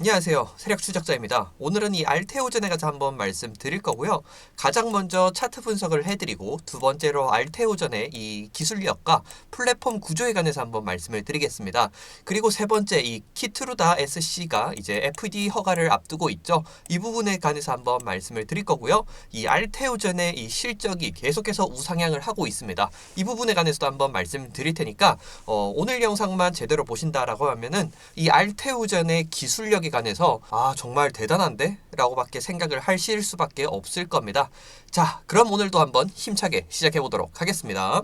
안녕하세요. 세력 추적자입니다. 오늘은 이 알테오젠에 가서 한번 말씀드릴 거고요. 가장 먼저 차트 분석을 해드리고 두 번째로 알테오전의 이 기술력과 플랫폼 구조에 관해서 한번 말씀을 드리겠습니다. 그리고 세 번째 이 키트루다 SC가 이제 FD 허가를 앞두고 있죠. 이 부분에 관해서 한번 말씀을 드릴 거고요. 이 알테오전의 이 실적이 계속해서 우상향을 하고 있습니다. 이 부분에 관해서도 한번 말씀드릴 테니까 어, 오늘 영상만 제대로 보신다라고 하면은 이 알테오전의 기술력 에 관해서 아 정말 대단한데? 라고밖에 생각을 하실 수밖에 없을 겁니다. 자 그럼 오늘도 한번 힘차게 시작해 보도록 하겠습니다.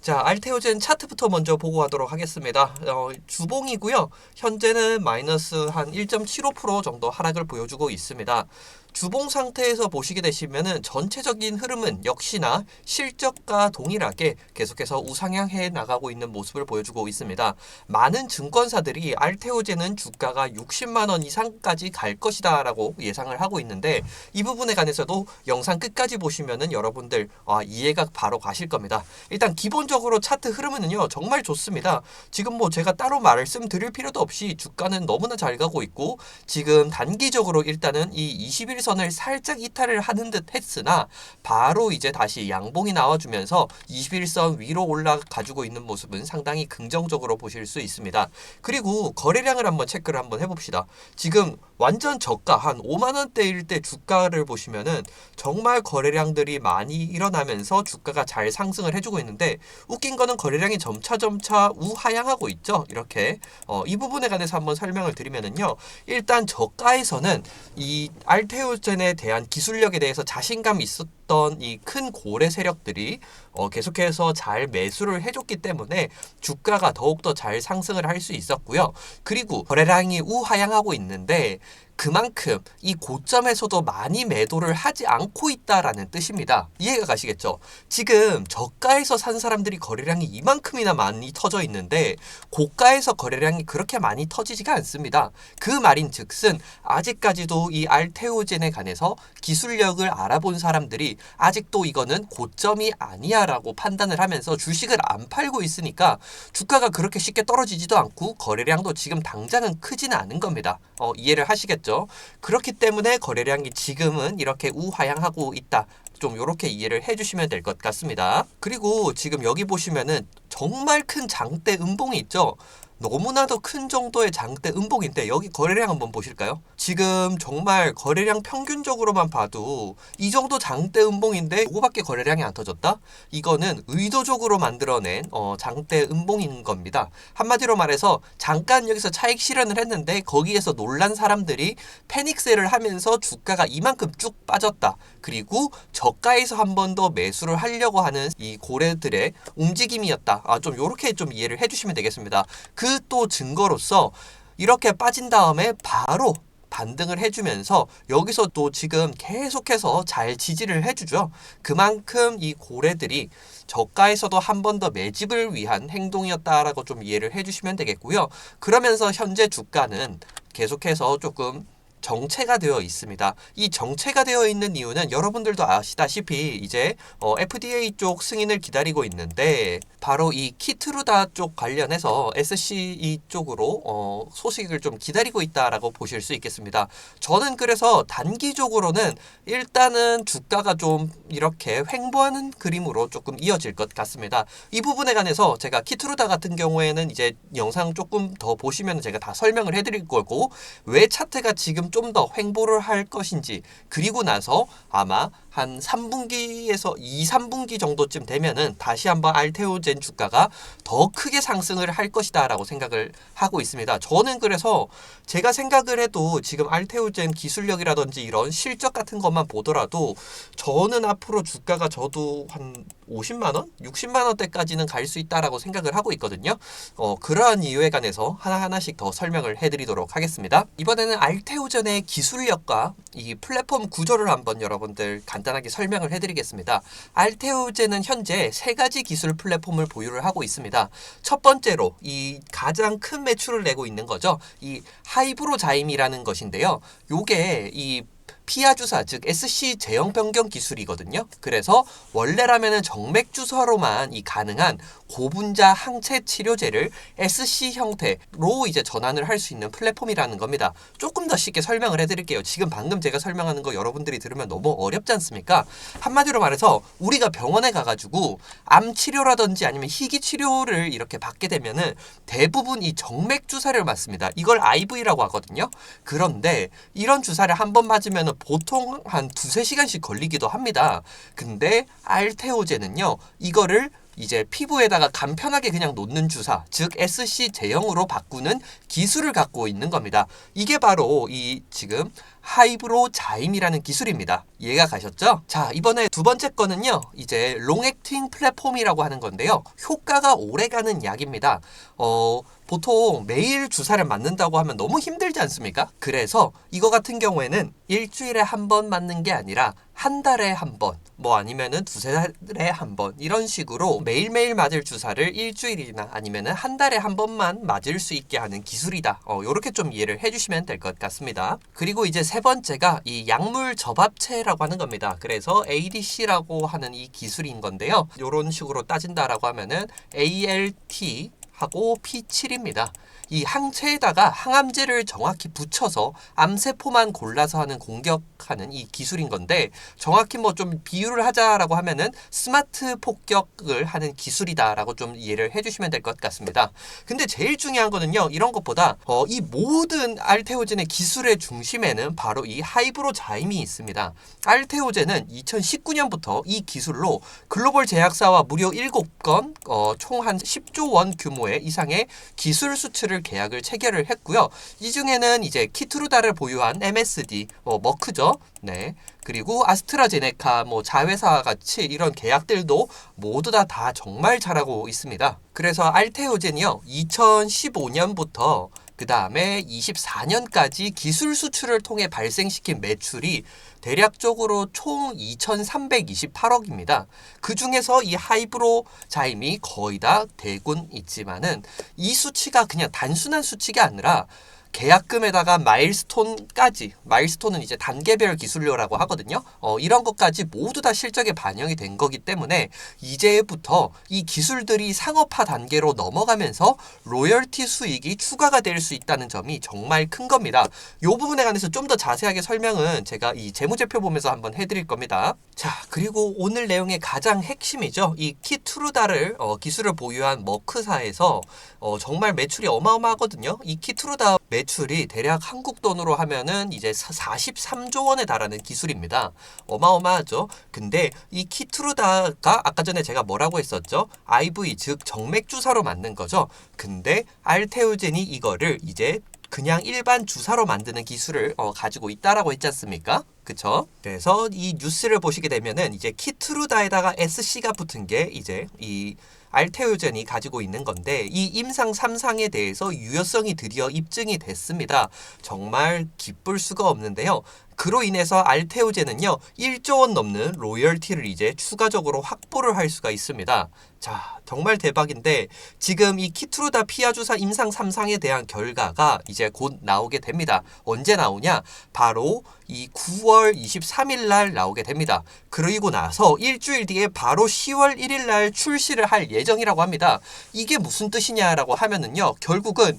자, 알테오젠 차트부터 먼저 보고 가도록 하겠습니다. 어, 주봉이고요. 현재는 마이너스 한 1.75% 정도 하락을 보여주고 있습니다. 주봉 상태에서 보시게 되시면은 전체적인 흐름은 역시나 실적과 동일하게 계속해서 우상향해 나가고 있는 모습을 보여주고 있습니다. 많은 증권사들이 알테오제는 주가가 60만 원 이상까지 갈 것이다라고 예상을 하고 있는데 이 부분에 관해서도 영상 끝까지 보시면은 여러분들 아, 이해가 바로 가실 겁니다. 일단 기본적으로 차트 흐름은요 정말 좋습니다. 지금 뭐 제가 따로 말씀드릴 필요도 없이 주가는 너무나 잘 가고 있고 지금 단기적으로 일단은 이 21. 선을 살짝 이탈을 하는 듯 했으나 바로 이제 다시 양봉이 나와주면서 21선 위로 올라가지고 있는 모습은 상당히 긍정적으로 보실 수 있습니다. 그리고 거래량을 한번 체크를 한번 해봅시다. 지금 완전 저가 한 5만 원대일 때 주가를 보시면은 정말 거래량들이 많이 일어나면서 주가가 잘 상승을 해주고 있는데 웃긴 거는 거래량이 점차 점차 우하향하고 있죠. 이렇게 어, 이 부분에 관해서 한번 설명을 드리면은요. 일단 저가에서는 이 알테오 하이드로젠에 대한 기술력에 대해서 자신감이 있었 던 이 큰 고래 세력들이 어, 계속해서 잘 매수를 해줬기 때문에 주가가 더욱더 잘 상승을 할 수 있었고요. 그리고 거래량이 우하향하고 있는데 그만큼 이 고점에서도 많이 매도를 하지 않고 있다라는 뜻입니다. 이해가 가시겠죠? 지금 저가에서 산 사람들이 거래량이 이만큼이나 많이 터져 있는데 고가에서 거래량이 그렇게 많이 터지지가 않습니다. 그 말인 즉슨 아직까지도 이 알테오젠에 관해서 기술력을 알아본 사람들이 아직도 이거는 고점이 아니야라고 판단을 하면서 주식을 안 팔고 있으니까 주가가 그렇게 쉽게 떨어지지도 않고 거래량도 지금 당장은 크지는 않은 겁니다. 어, 이해를 하시겠죠? 그렇기 때문에 거래량이 지금은 이렇게 우하향하고 있다. 좀 이렇게 이해를 해주시면 될 것 같습니다. 그리고 지금 여기 보시면은 정말 큰 장대 음봉이 있죠. 너무나도 큰 정도의 장대 음봉인데 여기 거래량 한번 보실까요? 지금 정말 거래량 평균적으로만 봐도 이 정도 장대 음봉인데 이거밖에 거래량이 안 터졌다? 이거는 의도적으로 만들어낸 어, 장대 음봉인 겁니다. 한마디로 말해서 잠깐 여기서 차익 실현을 했는데 거기에서 놀란 사람들이 패닉세를 하면서 주가가 이만큼 쭉 빠졌다. 그리고 저 가에서 한 번 더 매수를 하려고 하는 이 고래들의 움직임이었다. 아, 좀 이렇게 좀 이해를 해주시면 되겠습니다. 그 그또 증거로서 이렇게 빠진 다음에 바로 반등을 해주면서 여기서 또 지금 계속해서 잘 지지를 해주죠. 그만큼 이 고래들이 저가에서도 한 번 더 매집을 위한 행동이었다라고 좀 이해를 해주시면 되겠고요. 그러면서 현재 주가는 계속해서 조금 정체가 되어 있습니다. 이 정체가 되어 있는 이유는 여러분들도 아시다시피 이제 어, FDA 쪽 승인을 기다리고 있는데 바로 이 키트루다 쪽 관련해서 SCE 쪽으로 어, 소식을 좀 기다리고 있다라고 보실 수 있겠습니다. 저는 그래서 단기적으로는 일단은 주가가 좀 이렇게 횡보하는 그림으로 조금 이어질 것 같습니다. 이 부분에 관해서 제가 키트루다 같은 경우에는 이제 영상 조금 더 보시면 제가 다 설명을 해드릴 거고 왜 차트가 지금 좀 더 횡보를 할 것인지 그리고 나서 아마 한 3분기에서 2, 3분기 정도쯤 되면은 다시 한번 알테오젠 주가가 더 크게 상승을 할 것이다라고 생각을 하고 있습니다. 저는 그래서 제가 생각을 해도 지금 알테오젠 기술력이라든지 이런 실적 같은 것만 보더라도 저는 앞으로 주가가 저도 한 50만 원, 60만 원대까지는 갈 수 있다라고 생각을 하고 있거든요. 어, 그러한 이유에 관해서 하나하나씩 더 설명을 해드리도록 하겠습니다. 이번에는 알테오젠의 기술력과 이 플랫폼 구조를 한번 여러분들 간 단하게 설명을 해드리겠습니다. 알테오젠은 현재 세 가지 기술 플랫폼을 보유를 하고 있습니다. 첫 번째로 이 가장 큰 매출을 내고 있는 거죠. 이 하이브로 자임이라는 것인데요. 요게 이 피하 주사 즉 SC 제형 변경 기술이거든요. 그래서 원래라면은 정맥 주사로만 이 가능한 고분자 항체 치료제를 SC 형태로 이제 전환을 할 수 있는 플랫폼이라는 겁니다. 조금 더 쉽게 설명을 해드릴게요. 지금 방금 제가 설명하는 거 여러분들이 들으면 너무 어렵지 않습니까? 한마디로 말해서 우리가 병원에 가가지고 암 치료라든지 아니면 희귀 치료를 이렇게 받게 되면은 대부분 이 정맥 주사를 맞습니다. 이걸 IV라고 하거든요. 그런데 이런 주사를 한 번 맞으면 보통 한 두세 시간씩 걸리기도 합니다. 근데 알테오제는요, 이거를 이제 피부에다가 간편하게 그냥 놓는 주사, 즉 SC 제형으로 바꾸는 기술을 갖고 있는 겁니다. 이게 바로 이 지금 하이브로 자임이라는 기술입니다. 이해가 가셨죠? 자, 이번에 두 번째 거는요. 이제 롱액팅 플랫폼이라고 하는 건데요. 효과가 오래가는 약입니다. 어, 보통 매일 주사를 맞는다고 하면 너무 힘들지 않습니까? 그래서 이거 같은 경우에는 일주일에 한 번 맞는 게 아니라 한 달에 한 번, 뭐 아니면은 두세 달에 한 번 이런 식으로 매일매일 맞을 주사를 일주일이나 아니면은 한 달에 한 번만 맞을 수 있게 하는 기술이다. 어, 요렇게 좀 이해를 해주시면 될 것 같습니다. 그리고 이제 세 번째가 이 약물 접합체라고 하는 겁니다. 그래서 ADC라고 하는 이 기술인 건데요. 요런 식으로 따진다라고 하면은 ALT 하고 P7입니다. 이 항체에다가 항암제를 정확히 붙여서 암세포만 골라서 하는 공격하는 이 기술인 건데 정확히 뭐 좀 비유를 하자라고 하면은 스마트 폭격을 하는 기술이다라고 좀 이해를 해주시면 될 것 같습니다. 근데 제일 중요한 거는요 이런 것보다 어, 이 모든 알테오젠의 기술의 중심에는 바로 이 하이브로 자임이 있습니다. 알테오젠은 2019년부터 이 기술로 글로벌 제약사와 무려 7건 어, 총 한 10조 원 규모의 이상의 기술 수출을 계약을 체결을 했고요. 이 중에는 이제 키트루다를 보유한 MSD, 어, 머크죠. 네. 그리고 아스트라제네카, 뭐 자회사와 같이 이런 계약들도 모두 다, 다 정말 잘하고 있습니다. 그래서 알테오젠이요, 2015년부터 그 다음에 24년까지 기술 수출을 통해 발생시킨 매출이 대략적으로 총 2,328억입니다. 그 중에서 이 하이브로 자임이 거의 다 되곤 있지만은 이 수치가 그냥 단순한 수치가 아니라 계약금에다가 마일스톤까지 마일스톤은 이제 단계별 기술료라고 하거든요. 어, 이런 것까지 모두 다 실적에 반영이 된 거기 때문에 이제부터 이 기술들이 상업화 단계로 넘어가면서 로열티 수익이 추가가 될 수 있다는 점이 정말 큰 겁니다. 이 부분에 관해서 좀 더 자세하게 설명은 제가 이 재무제표 보면서 한번 해드릴 겁니다. 자 그리고 오늘 내용의 가장 핵심이죠. 이 키트루다를 어, 기술을 보유한 머크사에서 어, 정말 매출이 어마어마하거든요. 이 키트루다 매 출이 대략 한국 돈으로 하면은 이제 43조 원에 달하는 기술입니다. 어마어마하죠. 근데 이 키트루다가 아까 전에 제가 뭐라고 했었죠? IV 즉 정맥 주사로 맞는 거죠. 근데 알테오젠이 이거를 이제 그냥 일반 주사로 만드는 기술을 어, 가지고 있다라고 했지 않습니까? 그쵸? 그래서 이 뉴스를 보시게 되면은 이제 키트루다에다가 SC가 붙은 게 이제 이 알테오젠이 가지고 있는 건데 이 임상 3상에 대해서 유효성이 드디어 입증이 됐습니다. 정말 기쁠 수가 없는데요. 그로 인해서 알테오젠은요 1조 원 넘는 로열티를 이제 추가적으로 확보를 할 수가 있습니다. 자 정말 대박인데 지금 이 키트루다 피아주사 임상 3상에 대한 결과가 이제 곧 나오게 됩니다. 언제 나오냐? 바로 이 9월 23일 날 나오게 됩니다. 그리고 나서 일주일 뒤에 바로 10월 1일 날 출시를 할 예정이라고 합니다. 이게 무슨 뜻이냐라고 하면은요 결국은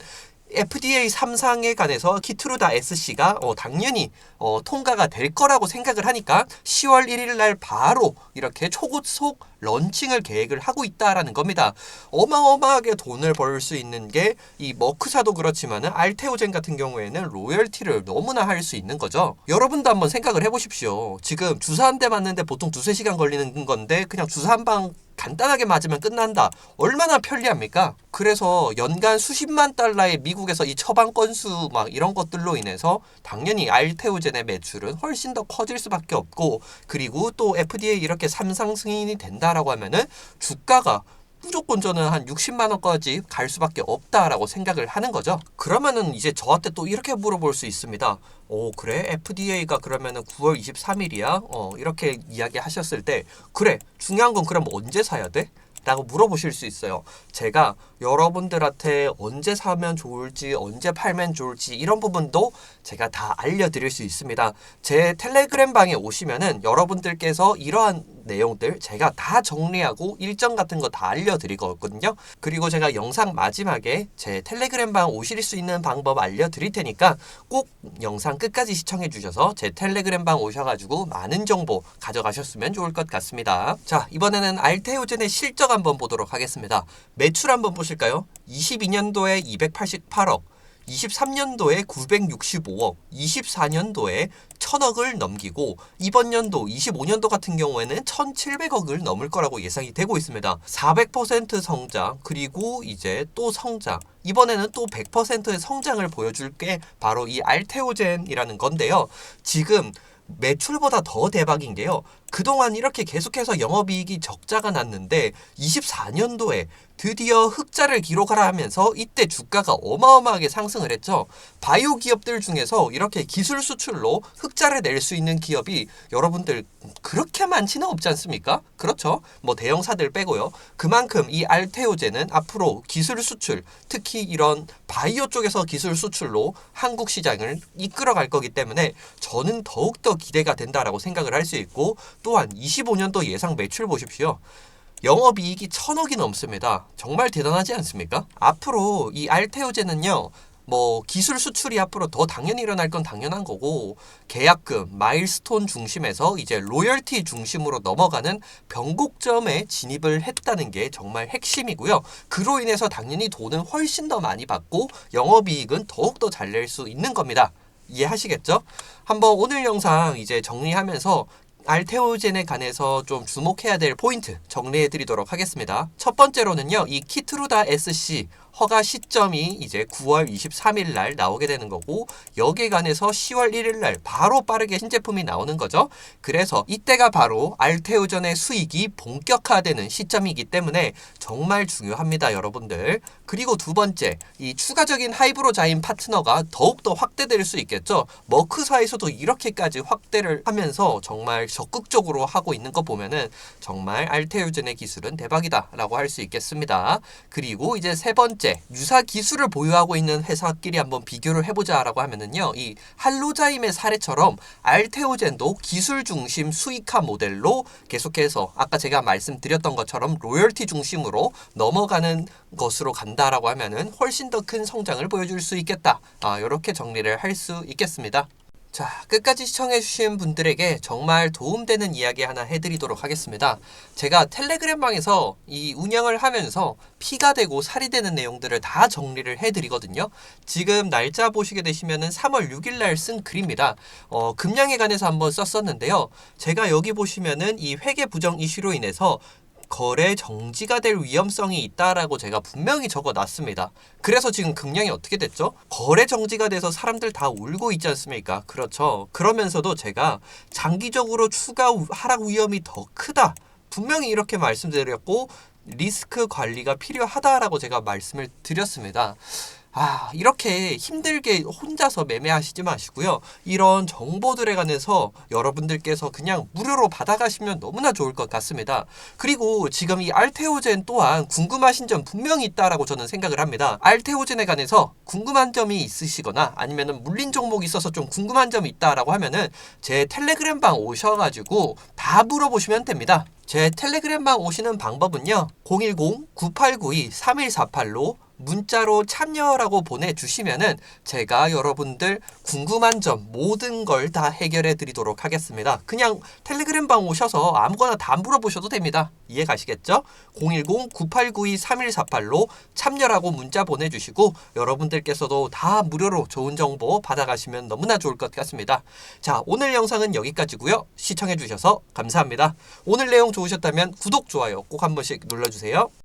FDA 3상에 관해서 키트루다 SC가 어, 당연히 어, 통과가 될 거라고 생각을 하니까 10월 1일 날 바로 이렇게 초고속 런칭을 계획을 하고 있다라는 겁니다. 어마어마하게 돈을 벌 수 있는 게 이 머크사도 그렇지만은 알테오젠 같은 경우에는 로열티를 너무나 할 수 있는 거죠. 여러분도 한번 생각을 해보십시오. 지금 주사 한 대 맞는데 보통 두세 시간 걸리는 건데 그냥 주사 한방 간단하게 맞으면 끝난다. 얼마나 편리합니까? 그래서 연간 수십만 달러의 미국에서 이 처방 건수 막 이런 것들로 인해서 당연히 알테오젠의 매출은 훨씬 더 커질 수밖에 없고 그리고 또 FDA 이렇게 삼상 승인이 된다라고 하면은 주가가 무조건 저는 한 60만 원까지 갈 수밖에 없다라고 생각을 하는 거죠. 그러면은 이제 저한테 또 이렇게 물어볼 수 있습니다. 오 그래 FDA가 그러면은 9월 23일이야. 어 이렇게 이야기하셨을 때 그래 중요한 건 그럼 언제 사야 돼? 라고 물어보실 수 있어요. 제가 여러분들한테 언제 사면 좋을지, 언제 팔면 좋을지 이런 부분도 제가 다 알려드릴 수 있습니다. 제 텔레그램 방에 오시면은 여러분들께서 이러한 내용들 제가 다 정리하고 일정 같은 거 다 알려드리거든요. 그리고 제가 영상 마지막에 제 텔레그램 방 오실 수 있는 방법 알려드릴 테니까 꼭 영상 끝까지 시청해 주셔서 제 텔레그램 방 오셔가지고 많은 정보 가져가셨으면 좋을 것 같습니다. 자, 이번에는 알테오젠의 실적 한번 보도록 하겠습니다. 매출 한번 보실까요? 22년도에 288억, 23년도에 965억, 24년도에 1000억을 넘기고 이번 연도 25년도 같은 경우에는 1700억을 넘을 거라고 예상이 되고 있습니다. 400% 성장 그리고 이제 또 성장 이번에는 또 100%의 성장을 보여줄 게 바로 이 알테오젠이라는 건데요. 지금 매출보다 더 대박인 게요. 그동안 이렇게 계속해서 영업이익이 적자가 났는데 24년도에 드디어 흑자를 기록하라 하면서 이때 주가가 어마어마하게 상승을 했죠. 바이오 기업들 중에서 이렇게 기술 수출로 흑자를 낼 수 있는 기업이 여러분들 그렇게 많지는 없지 않습니까? 그렇죠. 뭐 대형사들 빼고요. 그만큼 이 알테오제는 앞으로 기술 수출, 특히 이런 바이오 쪽에서 기술 수출로 한국 시장을 이끌어 갈 거기 때문에 저는 더욱더 기대가 된다라고 생각을 할 수 있고 또한 25년도 예상 매출 보십시오. 영업이익이 천억이 넘습니다. 정말 대단하지 않습니까? 앞으로 이 알테오제는요. 뭐 기술 수출이 앞으로 더 당연히 일어날 건 당연한 거고 계약금, 마일스톤 중심에서 이제 로열티 중심으로 넘어가는 변곡점에 진입을 했다는 게 정말 핵심이고요. 그로 인해서 당연히 돈은 훨씬 더 많이 받고 영업이익은 더욱더 잘 낼 수 있는 겁니다. 이해하시겠죠? 한번 오늘 영상 이제 정리하면서 알테오젠에 관해서 좀 주목해야 될 포인트 정리해 드리도록 하겠습니다. 첫 번째로는요, 이 키트루다 SC 허가 시점이 이제 9월 23일 날 나오게 되는 거고 여기에 관해서 10월 1일 날 바로 빠르게 신제품이 나오는 거죠. 그래서 이때가 바로 알테오전의 수익이 본격화되는 시점이기 때문에 정말 중요합니다, 여러분들. 그리고 두 번째, 이 추가적인 하이브로 자인 파트너가 더욱더 확대될 수 있겠죠. 머크사에서도 이렇게까지 확대를 하면서 정말 적극적으로 하고 있는 거 보면은 정말 알테오전의 기술은 대박이다라고 할 수 있겠습니다. 그리고 이제 세 번째, 유사 기술을 보유하고 있는 회사끼리 한번 비교를 해보자라고 하면은요, 이 할로자임의 사례처럼 알테오젠도 기술 중심 수익화 모델로 계속해서 아까 제가 말씀드렸던 것처럼 로열티 중심으로 넘어가는 것으로 간다라고 하면은 훨씬 더 큰 성장을 보여줄 수 있겠다. 아, 이렇게 정리를 할 수 있겠습니다. 자, 끝까지 시청해주신 분들에게 정말 도움되는 이야기 하나 해드리도록 하겠습니다. 제가 텔레그램 방에서 이 운영을 하면서 피가 되고 살이 되는 내용들을 다 정리를 해드리거든요. 지금 날짜 보시게 되시면 은 3월 6일 날 쓴 글입니다. 어, 금량에 관해서 한번 썼었는데요. 제가 여기 보시면은 이 회계 부정 이슈로 인해서 거래 정지가 될 위험성이 있다라고 제가 분명히 적어 놨습니다. 그래서 지금 금량이 어떻게 됐죠? 거래 정지가 돼서 사람들 다 울고 있지 않습니까? 그렇죠. 그러면서도 제가 장기적으로 추가 하락 위험이 더 크다. 분명히 이렇게 말씀드렸고 리스크 관리가 필요하다라고 제가 말씀을 드렸습니다. 아, 이렇게 힘들게 혼자서 매매하시지 마시고요. 이런 정보들에 관해서 여러분들께서 그냥 무료로 받아가시면 너무나 좋을 것 같습니다. 그리고 지금 이 알테오젠 또한 궁금하신 점 분명히 있다라고 저는 생각을 합니다. 알테오젠에 관해서 궁금한 점이 있으시거나 아니면은 물린 종목이 있어서 좀 궁금한 점이 있다라고 하면은 제 텔레그램 방 오셔가지고 다 물어보시면 됩니다. 제 텔레그램 방 오시는 방법은요. 010-9892-3148로 문자로 참여라고 보내주시면은 제가 여러분들 궁금한 점 모든 걸 다 해결해 드리도록 하겠습니다. 그냥 텔레그램 방 오셔서 아무거나 다 물어보셔도 됩니다. 이해 가시겠죠? 010-9892-3148로 참여라고 문자 보내주시고 여러분들께서도 다 무료로 좋은 정보 받아가시면 너무나 좋을 것 같습니다. 자, 오늘 영상은 여기까지고요. 시청해 주셔서 감사합니다. 오늘 내용 좋으셨다면 구독, 좋아요 꼭 한 번씩 눌러주세요.